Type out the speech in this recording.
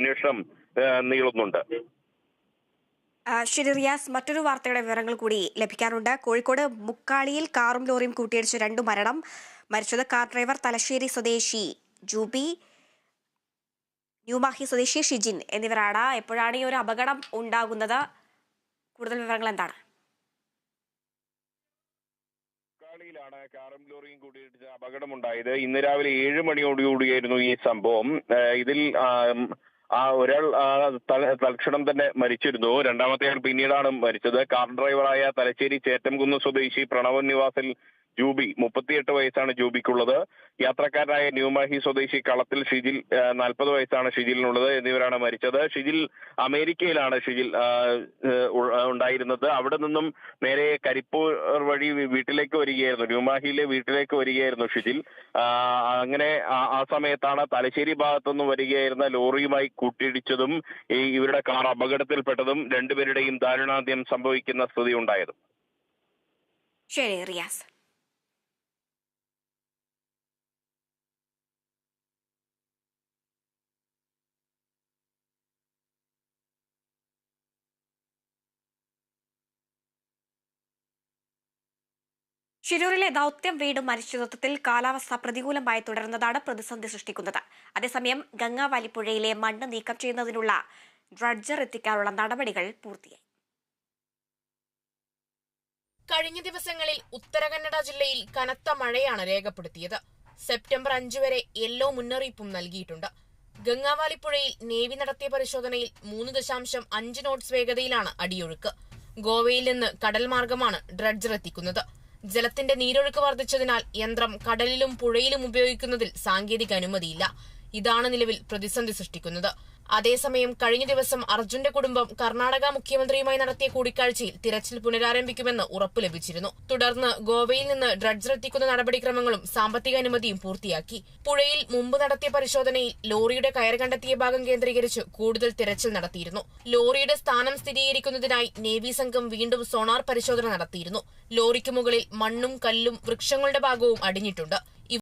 അന്വേഷണം നീളുന്നുണ്ട്. ശരി റിയാസ് മറ്റൊരു വാർത്തയുടെ വിവരങ്ങൾ കൂടി ലഭിക്കാനുണ്ട് കോഴിക്കോട് മുക്കാളിയിൽ കാറും ലോറിയും കൂട്ടിയിടിച്ച് രണ്ടു മരണം. മരിച്ചത് കാർ ഡ്രൈവർ തലശ്ശേരി സ്വദേശി ജൂബി ന്യൂമാഹി സ്വദേശി ഷിജിൻ എന്നിവരാണ്. എപ്പോഴാണ് ഈ ഒരു അപകടം ഉണ്ടാകുന്നത്? കൂടുതൽ വിവരങ്ങൾ എന്താണ്? ാണ് കാറും ലോറിയും കൂടിയിട്ട് അപകടമുണ്ടായത്. ഇന്ന് രാവിലെ ഏഴ് മണിയോടുകൂടിയായിരുന്നു ഈ സംഭവം. ഇതിൽ ആം, ഒരാൾ തൽക്ഷണം തന്നെ മരിച്ചിരുന്നു. രണ്ടാമത്തെ ആൾ പിന്നീടാണ് മരിച്ചത്. കാർ ഡ്രൈവറായ തലശ്ശേരി ചേറ്റംകുന്ന് സ്വദേശി പ്രണവൻ നിവാസിൽ ജൂബി മുപ്പത്തിയെട്ട് വയസ്സാണ് ജൂബിക്കുള്ളത്. യാത്രക്കാരനായ ന്യൂമാഹി സ്വദേശി കളത്തിൽ ഷിജിൽ നാൽപ്പത് വയസ്സാണ് ഷിജിലിനുള്ളത് എന്നിവരാണ് മരിച്ചത്. ഷിജിൽ അമേരിക്കയിലാണ് ഷിജിൽ ഉണ്ടായിരുന്നത്. അവിടെ നിന്നും നേരെ കരിപ്പൂർ വഴി വീട്ടിലേക്ക് വരികയായിരുന്നു. ന്യൂമാഹിയിലെ വീട്ടിലേക്ക് വരികയായിരുന്നു ഷിജിൽ. അങ്ങനെ ആ സമയത്താണ് തലശ്ശേരി ഭാഗത്തുനിന്ന് വരികയായിരുന്ന ലോറിയുമായി കൂട്ടിയിടിച്ചതും ഈ ഇവരുടെ കാർ അപകടത്തിൽപ്പെട്ടതും രണ്ടുപേരുടെയും ദാരുണാന്ത്യം സംഭവിക്കുന്ന സ്ഥിതി ഉണ്ടായത്. ശരി റിയാസ്. ഷിരൂരിലെ ദൗത്യം വീട് അനിശ്ചിതത്വത്തിൽ കാലാവസ്ഥ പ്രതികൂലമായി തുടരുന്നതാണ് പ്രതിസന്ധി സൃഷ്ടിക്കുന്നത്. അതേസമയം ഗംഗാവാലി പുഴയിലെ മണ്ണ് നീക്കം ചെയ്യുന്നതിനുള്ള ഡ്രഡ്ജർ എത്തിക്കാനുള്ള നടപടികൾ പൂർത്തിയായി. കഴിഞ്ഞ ദിവസങ്ങളിൽ ഉത്തര കന്നഡ ജില്ലയിൽ കനത്ത മഴയാണ് രേഖപ്പെടുത്തിയത്. സെപ്റ്റംബർ അഞ്ച് വരെ യെല്ലോ മുന്നറിയിപ്പും നൽകിയിട്ടുണ്ട്. ഗംഗാവാലി പുഴയിൽ നേവി നടത്തിയ പരിശോധനയിൽ മൂന്ന് ദശാംശം അഞ്ച് നോട്ട്സ് വേഗതയിലാണ് അടിയൊഴുക്ക്. ഗോവയിൽ നിന്ന് കടൽ മാർഗമാണ് ഡ്രഡ്ജർ എത്തിക്കുന്നത്. ജലത്തിന്റെ നീരൊഴുക്ക് വർദ്ധിച്ചതിനാൽ യന്ത്രം കടലിലും പുഴയിലും ഉപയോഗിക്കുന്നതിൽ സാങ്കേതിക അനുമതിയില്ല. ഇതാണ് നിലവിൽ പ്രതിസന്ധി സൃഷ്ടിക്കുന്നത്. അതേസമയം കഴിഞ്ഞ ദിവസം അർജുന്റെ കുടുംബം കർണാടക മുഖ്യമന്ത്രിയുമായി നടത്തിയ കൂടിക്കാഴ്ചയിൽ തിരച്ചിൽ പുനരാരംഭിക്കുമെന്ന് ഉറപ്പ് ലഭിച്ചിരുന്നു. തുടർന്ന് ഗോവയിൽ നിന്ന് ഡ്രഡ്ജർ എത്തിക്കുന്ന നടപടിക്രമങ്ങളും സാമ്പത്തിക അനുമതിയും പൂർത്തിയാക്കി. പുഴയിൽ മുമ്പ് നടത്തിയ പരിശോധനയിൽ ലോറിയുടെ കയർ കണ്ടെത്തിയ ഭാഗം കേന്ദ്രീകരിച്ച് കൂടുതൽ തിരച്ചിൽ നടത്തിയിരുന്നു. ലോറിയുടെ സ്ഥാനം സ്ഥിരീകരിക്കുന്നതിനായി നേവി സംഘം വീണ്ടും സോണാർ പരിശോധന നടത്തിയിരുന്നു. ലോറിക്ക് മുകളിൽ മണ്ണും കല്ലും വൃക്ഷങ്ങളുടെ ഭാഗവും അടിഞ്ഞിട്ടുണ്ട്.